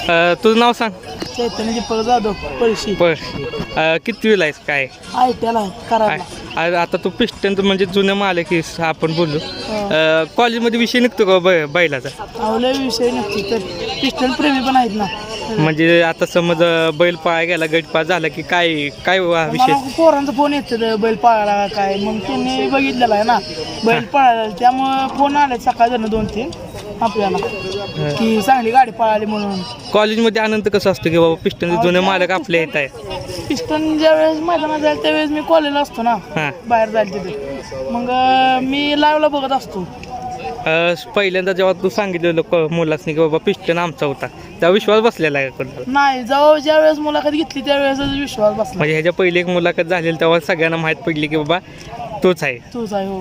अ, तुझं नाव सांग. चैतन्य दीपक जाधव पळशी. बर अ, किती वेळ आहेस? काय? आय त्याला करायला. काय आ- आता तू पिस्टन म्हणजे जुनं मालक की आपण बोललो. अ, कॉलेजमध्ये विषय निघतो का बै बैलाचा? आवल्या विषय नक्की तर पिस्टल प्रेमी पण आहेत ना. म्हणजे आता समज अ, बैल पाया गेला गटपा झाला की काय काय वा विषय? पोरांचा फोन येतो बैल पळायला का काय? मग त्यांनी बघितलेला आहे ना बैल पळायला. त्यामुळं फोन आले सकाळ जण दोन तीन आपल्याला की चांगली गाडी पळाली म्हणून. कॉलेजमध्ये आनंद कसं असतो की बाबा पिस्टन जुने मालक आपले येत आहे पिस्टन ज्या वेळेस मैदानात जाईल त्यावेळेस मी कॉलेजला असतो ना हां. बाहेर जाईल तिथे. मग अं, मी लाईव्हला बघत असतो. अ, पहिल्यांदा जेव्हा तू सांगितलेलं क- मुलासनी की बाबा पिस्टन आमचा होता तेव्हा विश्वास बसलेला आहे कोणाला नाही जेव्हा ज्या वेळेस मुलाखत घेतली त्यावेळेस विश्वास बसला. म्हणजे ह्याच्या पहिली एक मुलाखत झालेली तेव्हा सगळ्यांना माहीत पडली की बाबा तोच आहे. तूच आहे हो.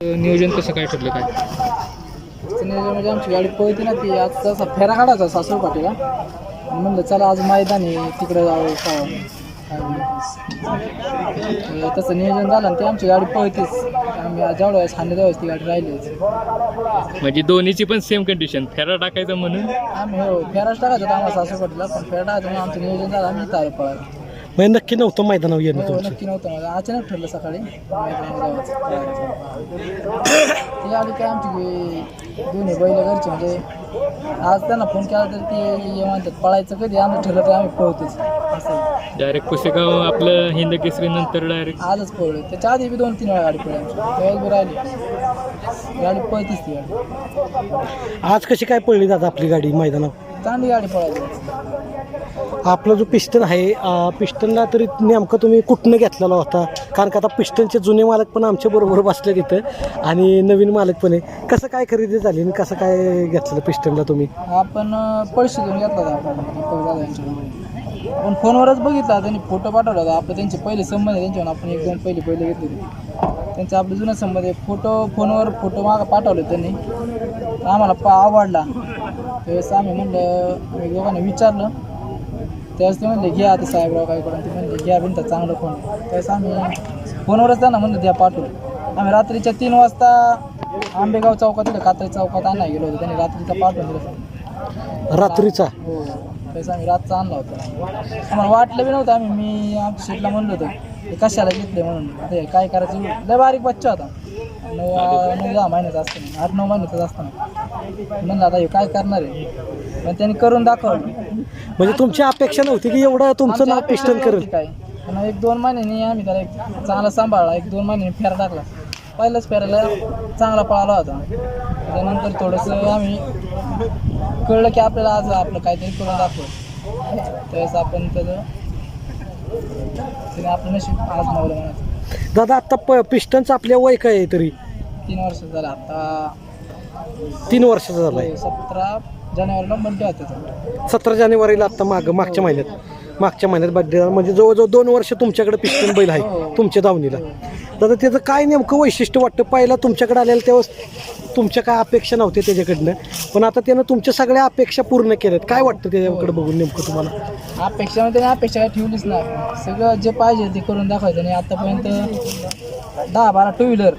नियोजन कसं काय ठरलं काय? म्हणजे आमची गाडी पळते ना ती आज तसा फेरा काढायचा सासू पाटीला आणि म्हणलं चला आज मैदान आहे तिकडे जाऊ काय तसं नियोजन झालं ना ते आमची गाडी पळतेच आम्ही जेवढ्या वेळेस हाणले तेव्हा ती गाडी राहिलीच म्हणजे दोन्हीची पण सेम कंडिशन फेरा टाकायचं म्हणून? आम्ही हो फेराच टाकायचा होता आम्हाला सासू पाटीला पण फेरा टाकायचं म्हणून आमचं नियोजन झालं आम्ही इथं पळायला म्हणजे नक्की नव्हतं मैदानावर येणं हो तुमचं. नक्की नव्हतं. मला अचानक ठरलं सकाळी. ती आली काय आमची दोन्ही बैल घरचे म्हणजे आज त्यांना फोन केला तर ते ये म्हणतात पळायचं कधी? आम्ही ठरलं तर आम्ही पळतोच. असं. डायरेक्ट पुसेगाव आपलं हिंद केसरी नंतर डायरेक्ट आजच पळलो त्याच्या आधी बी दोन तीन वेळा गाडी पळली आमची. त्यावेळेस बी राहिली. गाडी पळतीच ती गाडी. आज कशी काय पडली दादा आपली गाडी मैदानावर? चांगली गाडी पळायची. आपला जो पिस्टन आहे पिस्टनला तरी नेमकं तुम्ही कुठनं घेतलेला होता? कारण का आता पिस्टनचे जुने मालक पण आमच्या बरोबर बसले तिथं आणि नवीन मालक पण आहे. कसं काय खरेदी झाली आणि कसं काय घेतलं पिस्टनला तुम्ही? आपण पैसे घेऊन घेतला होता आपण म्हणजे फोनवरच बघितला त्यांनी फोटो पाठवला होता. आपलं त्यांचे पहिले संबंध आहे त्यांच्यावर आपण एक दोन पहिले पहिले घेतले होते. त्यांचे आपले जुने संबंध आहे. फोटो फोनवर फोटो मागं पाठवले त्यांनी. आम्हाला पा आवडला. त्यावेळेस आम्ही म्हणलं आम्ही दोघांनी विचारलं. त्यावेळेस ते म्हणले घ्या आता साहेबराव काय करून ते म्हणले घ्या बिनता चांगलं फोन. त्यावेळेस आम्ही फोनवरच त्यांना म्हणलं द्या पाठवलं आम्ही रात्रीच्या तीन वाजता आंबेगाव चौकात तिथे कात्री चौकात आणायला गेलो होतो. त्यांनी रात्रीचा पाठवून दिलं. रात्रीचा? हो. त्याचा आम्ही रातचा आणला होता. आम्हाला वाटलं बी नव्हतं आम्ही मी आमच्या शेटला म्हणलो होतो कशाला घेतले म्हणून? ते काय करायचं? लय बारीक बच्चा होता. नऊ नऊ दहा महिन्याचा असताना आठ नऊ महिन्याचा असताना म्हणलं आता हे काय करणार आहे? पण त्यांनी करून दाखवलं. म्हणजे तुमची अपेक्षा नव्हती की एवढं तुमचं नाव पिस्टन करेल? काय. पण एक दोन महिन्यांनी आम्ही त्याला एक चांगला सांभाळला. एक दोन महिन्यांनी फेरा टाकला. पहिल्याच फेरायला चांगला पळाला होता. त्यानंतर थोडंसं आम्ही कळलं की आपल्याला आज आपलं काहीतरी करून दाखवलं. त्यावेळेस आपण त्याचं तिने आपलं नशीब आज नवलं म्हणायचं. दादा आता प पिस्टनचं आपल्या वय काय आहे तरी? तीन वर्ष झालं. आता तीन वर्षाचा झाला आहे सतरा जानेवारीला बड्डे होता. त्याचा सतरा जानेवारीला आता माग मागच्या महिन्यात. मागच्या महिन्यात बड्डे म्हणजे जवळजवळ दोन वर्ष तुमच्याकडे पिस्टन बैल आहे तुमच्या दावणीला दादा त्याचं काय नेमकं वैशिष्ट्य वाटतं? पहिला तुमच्याकडे आलेलं तेव्हा तुमच्या काय अपेक्षा नव्हत्या त्याच्याकडनं. पण आता त्यानं तुमच्या सगळ्या अपेक्षा पूर्ण केल्यात. काय वाटतं त्याच्याकडे बघून नेमकं तुम्हाला? अपेक्षा म्हणजे अपेक्षा काय ठेवलीच नाही. सगळं जे पाहिजे ते करून दाखवायचं. आणि आतापर्यंत दहा बारा टू व्हीलर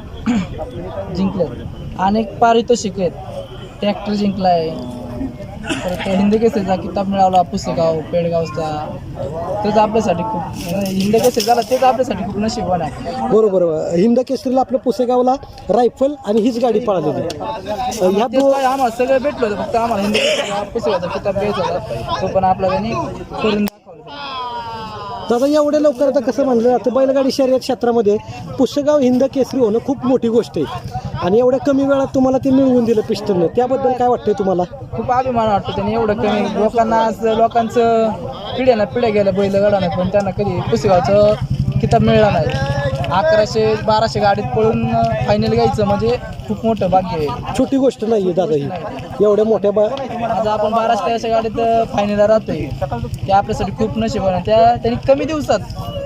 जिंकलेत अनेक पारितोषिक आहेत. ट्रॅक्टर जिंकला आहे परत हिंद केसरीचा किताब मिळाला पुसेगाव पेडगावचा. तेच आपल्यासाठी खूप म्हणजे हिंद केसरी झाला तेच आपल्यासाठी खूप नशीबवान आहे. बरोबर हिंद केसरीला आपल्या पुसेगावला रायफल आणि हीच गाडी पळालेली ह्या तेच दो काय आम्हाला सगळं भेटलं होतं फक्त आम्हाला हिंद केसरीचा पुसेगावचा किताब घ्यायचा होता. तो पण आपला त्यांनी करून दाखवला. दादा एवढ्या लवकर आता कसं म्हणलं जातं बैलगाडी शर्यत क्षेत्रामध्ये पुसेगाव हिंद केसरी होणं खूप मोठी गोष्ट आहे. आणि एवढ्या कमी वेळात तुम्हाला ते मिळवून दिलं पिस्टननं. त्याबद्दल काय वाटतंय तुम्हाला? खूप अभिमान वाटतो त्यांनी एवढं कमी. लोकांना आज लोकांचं पिढ्याला पिढ्या गेल्या बैल गडा नाही पण त्यांना कधी पुसेगावचं किताब मिळाला नाही. अकराशे बाराशे गाडीत पळून फायनल घ्यायचं म्हणजे खूप मोठं भाग्य आहे. छोटी गोष्ट नाही आहे दादा ही. एवढ्या मोठ्या बा आज आपण बाराशे गाडीत फायनलला राहतोय. ते आपल्यासाठी खूप नशीब आहे. त्या त्यांनी कमी दिवसात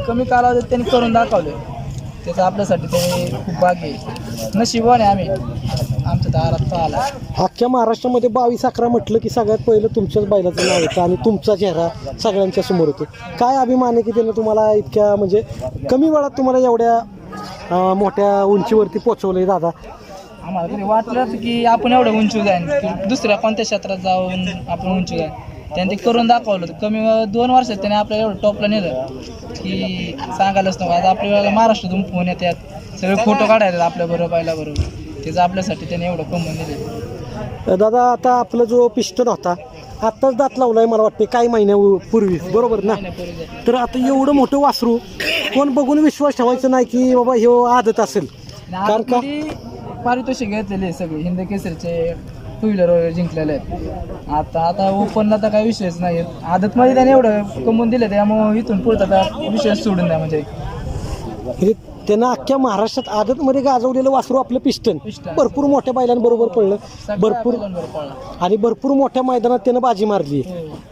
कमी कालावधीत त्यांनी करून दाखवलं. त्याचं आपल्यासाठी ते खूप भाग्य आहे. आम्ही. आमच्या दारात पाहिला. अख्ख्या महाराष्ट्रामध्ये बावीस अकरा म्हटलं की सगळ्यात पहिलं तुमच्याच बैलाचं नाव येतं आणि तुमचा चेहरा सगळ्यांच्या समोर येतो काय अभिमान आहे की त्यानं तुम्हाला इतक्या म्हणजे कमी वेळात तुम्हाला एवढ्या मोठ्या उंचीवरती पोचवलंय दादा? आम्हाला कधी वाटलं की आपण एवढं उंची जाईन की दुसऱ्या कोणत्या क्षेत्रात जाऊन आपण उंची जाईन त्यांनी ते करून दाखवलं. तर कमी दोन वर्षात त्याने आपल्याला एवढं टॉपला नेलं की सांगायलाच नको. आता आपल्याला महाराष्ट्रातून फोन येतात. सगळे फोटो काढायचे आपल्या बरोबर पाहिला बरोबर. त्याचं आपल्यासाठी त्याने एवढं कमवून दिले दादा आता आपला जो पिस्टन होता आत्ताच दात लावलाय मला वाटते काही महिन्यापूर्वी. बरोबर ना? तर आता एवढं मोठं वासरू कोण बघून विश्वास ठेवायचा नाही की बाबा हे आदत असेल. कारण का? पारितोषिक घेतलेले सगळे. हिंद केसरीचे टू व्हीलर वगैरे जिंकलेले आहेत. आता आता ओपनला तर काही विषयच नाही आदतमध्ये त्याने एवढं कमवून दिलं त्यामुळे इथून पुढचा आता विषय सोडून द्या म्हणजे. म्हणजे त्यानं अख्ख्या महाराष्ट्रात आदतमध्ये गाजवलेलं वासरू आपलं पिस्टन पिस्टन. भरपूर मोठ्या बैलांबरोबर पडलं. सगळ्या भरपूर. आणि भरपूर मोठ्या मैदानात त्यानं बाजी मारली.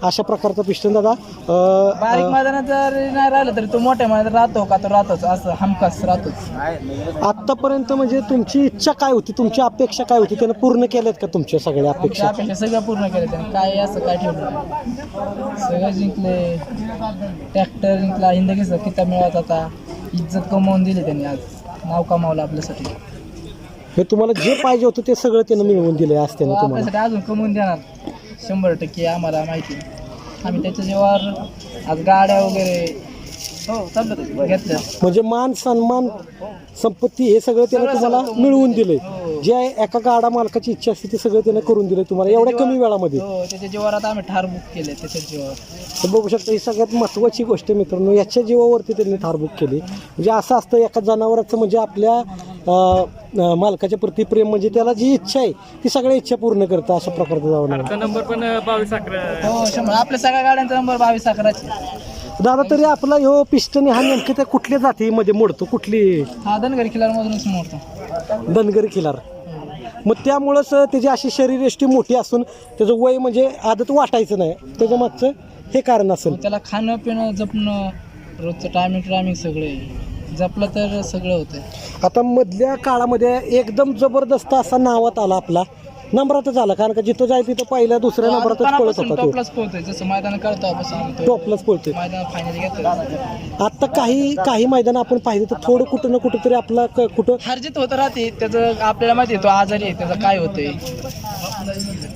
अशा प्रकारचा पिस्टन दादा. अं, बारीक मैदानात जर नाही राहिलं तरी तो मोठ्या मैदानात राहतो का तो राहतोच. असं हमखास राहतोच. आत्तापर्यंत म्हणजे तुमची इच्छा काय होती? तुमची अपेक्षा काय होती? त्यानं पूर्ण केल्यात का तुमच्या सगळ्या आमच्या अपेक्षा? अपेक्षा सगळं पूर्ण केलं त्याने काय असं काय ठेवलं नाही. सगळं जिंकले. ट्रॅक्टर जिंकला. हिंद किताब मिळवत आता इज्जत कमवून दिली त्यांनी आज. नाव कमावलं आपल्यासाठी. हे तुम्हाला जे पाहिजे होतं ते सगळं त्यानं मिळवून दिलंय आज तो त्यानं तुम्हाला आपल्यासाठी अजून कमवून देणार. शंभर टक्के आम्हाला माहिती आम्ही त्याच्या जीवावर आज गाड्या वगैरे हो चाललं म्हणजे मान सन्मान संपत्ती हे सगळं त्यानं तुम्हाला मिळवून दिलंय. हो. जे एका गाडा मालकाची इच्छा असते ते सगळं त्यानं करून दिलंय तुम्हाला एवढ्या कमी वेळामध्ये. हो त्याच्या जीवावर आता आम्ही ठार बुक केले त्याच्या जीवावर. तर बघू शकता ही सगळ्यात महत्त्वाची गोष्ट आहे मित्रांनो याच्या जीवावरती त्यांनी थार बुक केली. म्हणजे असं असतं एका जनावराचं म्हणजे आपल्या अं, अं, मालकाच्या प्रति प्रेम म्हणजे त्याला जी इच्छा आहे ती सगळ्या इच्छा पूर्ण करतं अशा प्रकारचं जावं नंबर पण बावीस अकरा. हो शंभर. आपल्या सगळ्या गाड्यांचा नंबर बावीस अकराचे दादा तरी आपला ह्यो पिस्टन हा नेमके त्या कुठल्या जातीमध्ये मोडतो? कुठली? हा धनगरी किल्ल्यामधूनच मोडतो. धनगरी खिलार. मग त्यामुळंच त्याची अशी शरीरयष्टी मोठी असून त्याचं वय म्हणजे आदत वाटायचं नाही. त्याच्या मागचं हे कारण असेल. त्याला खाणं पिणं जपणं रोजचं टायमिंग टायमिंग सगळे. जपलं तर सगळं होतं आता मधल्या काळामध्ये एकदम जबरदस्त असा नावात आला आपला. नंबरातच आला कारण का जिथं जाय तिथं पहिल्या दुसऱ्या नंबरातच पळत होता तो? टॉपलाच जसं मैदान पळतोय. मैदान फायनल घेतो आता काही काही मैदान आपण पाहिजे तर थोडं कुठं ना कुठं तरी आपला क- कुठं हरजित होत राहते त्याचं आपल्याला माहिती आहे तो आजारी आहे त्याचं काय होतंय?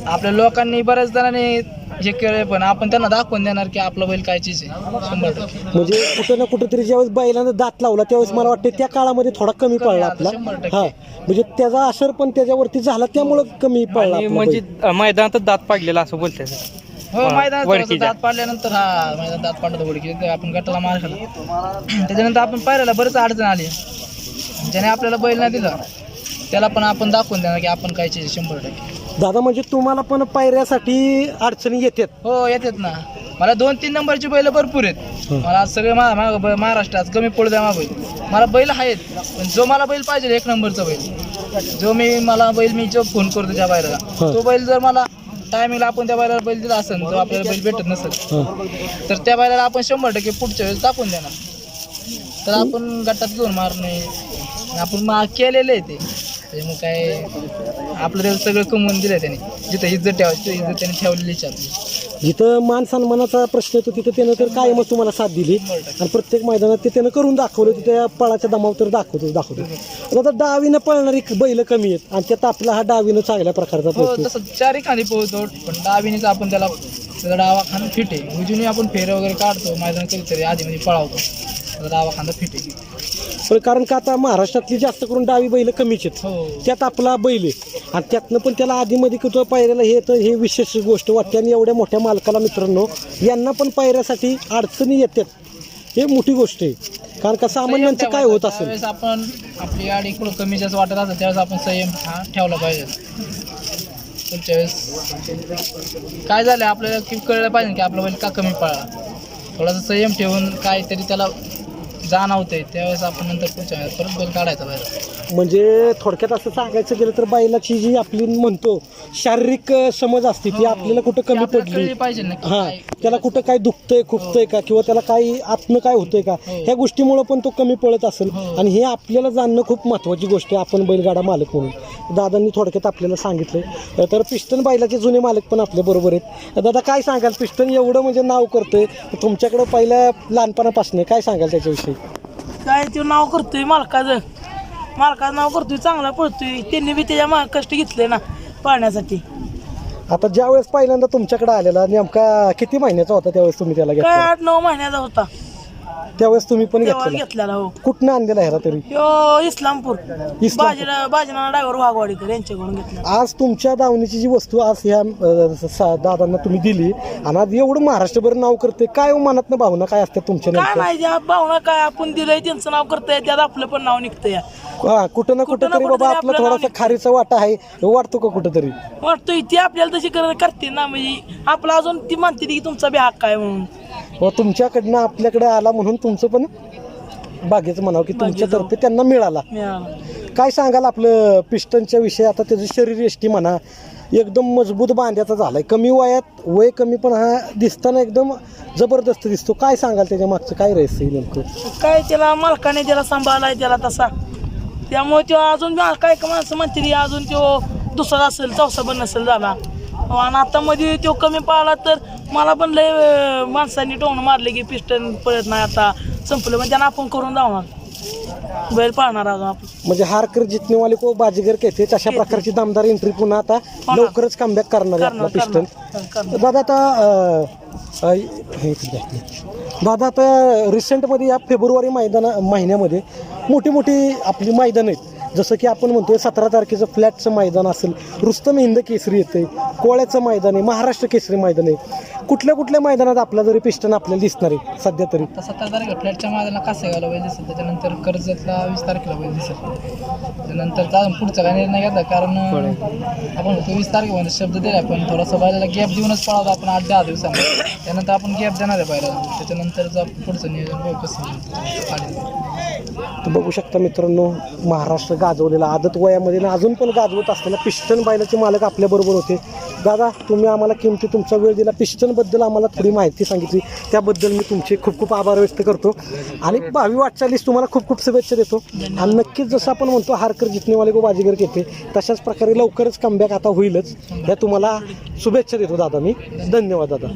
आपल्या लोकांनी बऱ्याच जणांनी हे केलंय पण आपण त्यांना दाखवून देणार की आपलं बैल काय चीज आहे. शंभर टक्के. म्हणजे कुठं ना कुठं तरी ज्यावेळेस बैलानं दात लावला त्यावेळेस मला वाटतं त्या काळामध्ये थोडा कमी पडला आपला. शंभर टक्के. हा. म्हणजे त्याचा असर पण त्याच्यावरती झाला त्यामुळं कमी पडला आणि आपला म्हणजे बैल. मैदानात दात पाडलेला असं बोलतात. हो मैदानात दात पाडल्यानंतर हा मैदानात दात पाडलं तर आपण गटाला मार खाला त्याच्यानंतर आपण पाहिलं बरंच अडचण आली. ज्याने आपल्याला बैल नाही दिलं त्याला पण आपण दाखवून देणार की आपण काय चीज आहे, शंभर टक्के. दादा म्हणजे तुम्हाला पण पायऱ्यासाठी अडचणी येतात. हो येतात ना. मला दोन तीन नंबरची बैल भरपूर आहेत. मला आज सगळे मा- मा- ब- महाराष्ट्रात कमी पडू द्या मा बैल. मला बैल आहेत पण जो मला बैल पाहिजे एक नंबरचा बैल. जो मी मला बैल मी जो फोन करतो त्या बैलाला. हा. तो बैल जर मला टायमिंगला आपण त्या बैलाला बैल दिला असेल जो आपल्याला बैल भेटत नसेल. तर त्या बैलाला आपण शंभर टक्के पुढच्या वेळेस टाकून देणार. तर आपण गटात घेऊन मारणे. आपण मा केलेलं आहे ते. त्याच्यामुळे काय आपलं ते सगळं कमवून दिलं त्याने. जिथं इज्जत ठेवायची तिथं इज्जत त्याने ठेवलेलीच आहे आपली. जिथं मान सन्मानाचा प्रश्न येतो तिथं त्यानं तर कायमच तुम्हाला साथ दिली. आणि प्रत्येक मैदानात ते त्यानं करून दाखवलं तिथे त्या पळाच्या दमावर तर दाखवतोच दाखवतो आता डावीनं पळणारी बैल कमी आहेत आणि त्यात आपला हा डावीनं चांगल्या प्रकारचा हो पळतो तसं चारी खाली पोहतो पण डावीनेच आपण त्याला त्याचा डावा खांदा फिट आहे. उजूने आपण फेरे वगैरे काढतो मैदान कधीतरी आधी मध्ये पळावतो. डावा खांदा फिट आहे पण कारण का आता महाराष्ट्रातली जास्त करून डावी बैल कमीच आहेत. हो. त्यात आपला बैल आहे. आणि त्यातनं पण त्याला आधीमध्ये कुठं पायऱ्याला हे तर हे विशेष गोष्ट वाटते. आणि एवढ्या मोठ्या मालकाला मित्रांनो यांना पण पायऱ्यासाठी अडचणी येतात. हे मोठी गोष्ट आहे. कारण का सामान्यांचं काय होत असेल? त्यावेळेस आपण आपली गाडी इकडं कमी जास्त वाटत असेल त्यावेळेस आपण संयम हा ठेवला पाहिजे. पुढच्या वेळेस काय झालं आपल्याला की कळलं पाहिजे की आपला बैल का कमी पळला. थोडासा संयम ठेवून काहीतरी त्याला जाणवतंय त्यावेळेस आपण नंतर पुढच्या वेळेस परत बैल काढायचा बाहेर. म्हणजे थोडक्यात असं सांगायचं गेलं तर बैलाची जी आपली म्हणतो शारीरिक समज असते ती आपल्याला कुठं कमी पडली. हा त्याला कुठं काय दुखतंय खुपतंय का किंवा त्याला काही आतनं काय होतंय का हो. ह्या गोष्टीमुळं पण तो कमी पळत असेल. हो. आणि हे आपल्याला जाणणं खूप महत्त्वाची गोष्ट आहे आपण बैलगाडा मालक म्हणून. दादांनी थोडक्यात आपल्याला सांगितलंय. तर पिस्टन बैलाचे जुने मालक पण आपल्या बरोबर आहेत. दादा काय सांगाल? पिस्टन एवढं म्हणजे नाव करतोय तुमच्याकडं पहिल्या लहानपणापासून. काय सांगाल त्याच्याविषयी? काय ते नाव करतोय मालकाचं. मालकाचं नाव करतोय चांगला पळतोय. त्यांनी बी त्याच्या मा कष्ट घेतले ना पाळण्यासाठी. आता ज्या वेळेस पहिल्यांदा तुमच्याकडे आलेला नेमका किती महिन्याचा होता त्यावेळेस तुम्ही त्याला काय घेतला आठ नऊ महिन्याचा होता. त्यावेळेस तुम्ही पण तेव्हा घेतलेला. घेतलेला हो. कुठनं आणलेला ह्याला तरी? इस्लामपूर. बाजीला बाजीना ड्रायव्हर वाघवाडीकर यांच्याकडून घेतला. आज तुमच्या दावणीची जी वस्तू आज ह्या अ, सा- दादांना तुम्ही दिली आणि आज एवढं महाराष्ट्रभर नाव करते काय मनातनं भावना काय असतात तुमच्या काय नेमक्या? नाही त्या भावना काय आपण दिलंय त्यांचं नाव करताय त्यात आपलं पण नाव निघतंय. हा, कुठं ना कुठं कुठं तरी बाबा आपला थोडासा खारीचा वाटा आहे हे वाटतो का कुठंतरी वाटतोय ती आपल्याला तशी कर करते ना म्हणजे आपला अजून ती म्हणते की तुमचा बी हक्क आहे म्हणून. व तुमच्याकडनं आपल्याकडे आला म्हणून तुमचं पण बागेचं म्हणावं की तुमच्यातर्फे त्यांना मिळाला. मिळाला. काय सांगाल आपलं पिस्टनच्या विषयी? आता त्याचं शरीर यष्टी म्हणा एकदम मजबूत बांध्याचा झालाय. कमी वयात वय कमी पण हा दिसताना एकदम जबरदस्त दिसतो. काय सांगाल त्याच्या मागचं? काय रहस्य आहे नेमकं? काय त्याला मालकाने त्याला सांभाळलाय त्याला तसा. त्यामुळे तो अजून बी काय का माणसं म्हणते अजून तो दुसरा असेल चौसा पण नसेल झाला. आणि आता मध्ये तो कमी पाळला तर मला पण लय अं, माणसांनी टोन मारले की पिस्टन पळत नाही आता. संपलं पण त्यांना आपण करून जाणार बैल पाळणार अजून आपण. म्हणजे हारकर जितनेवाले को बाजीगर कहते तशा प्रकारची दामदार एंट्री पुन्हा आता लवकरच कमबॅक करणार आहे आपला करणार पिस्टन. करणार करणार. दादा आता अं, अं, हे इकडे द्या. दादा आता रिसेंटमध्ये या फेब्रुवारी मैदाना महिन्यामध्ये मोठी मोठी आपली मैदान आहेत. जसं की आपण म्हणतोय सतरा तारखेचं फ्लॅटचं मैदान असेल रुस्तम हिंद केसरी येते कोळ्याचं मैदान आहे महाराष्ट्र केसरी मैदान आहे. कुठल्या कुठल्या मैदानात आपला जरी पिस्टन आपल्याला दिसणार आहे सध्या तरी? सतरा तारखेला फ्लॅटच्या माझ्याला कासेगावला बैल दिसेल त्याच्यानंतर कर्जतला वीस तारखेला बैल दिसेल. त्यानंतर अजून पुढचा काय निर्णय घेतला कारण आपण होतो वीस तारखेमध्ये शब्द दिला पण थोडासा बैलाला गॅप देऊनच पळावतो आपण आठ दहा दिवसांमध्ये त्यानंतर आपण गॅप देणार आहे बैलाला. त्याच्यानंतरचं पुढचं नियोजन कसं. तर बघू शकता मित्रांनो महाराष्ट्र गाजवलेला आदत वयामध्ये ना अजून पण गाजवत असताना पिस्टन बैलाचे मालक आपल्याबरोबर होते. दादा तुम्ही आम्हाला किमती तुमचा वेळ दिला. पिस्टनबद्दल आम्हाला थोडी माहिती सांगितली. त्याबद्दल मी तुमचे खूप खूप आभार व्यक्त करतो. आणि भावी वाटचालीस तुम्हाला खूप खूप शुभेच्छा देतो. आणि नक्कीच जसं आपण म्हणतो हारकर जितनेवाले को बाजीगर घेते तशाच प्रकारे लवकरच कमबॅक आता होईलच. या तुम्हाला शुभेच्छा देतो दादा मी. धन्यवाद दादा.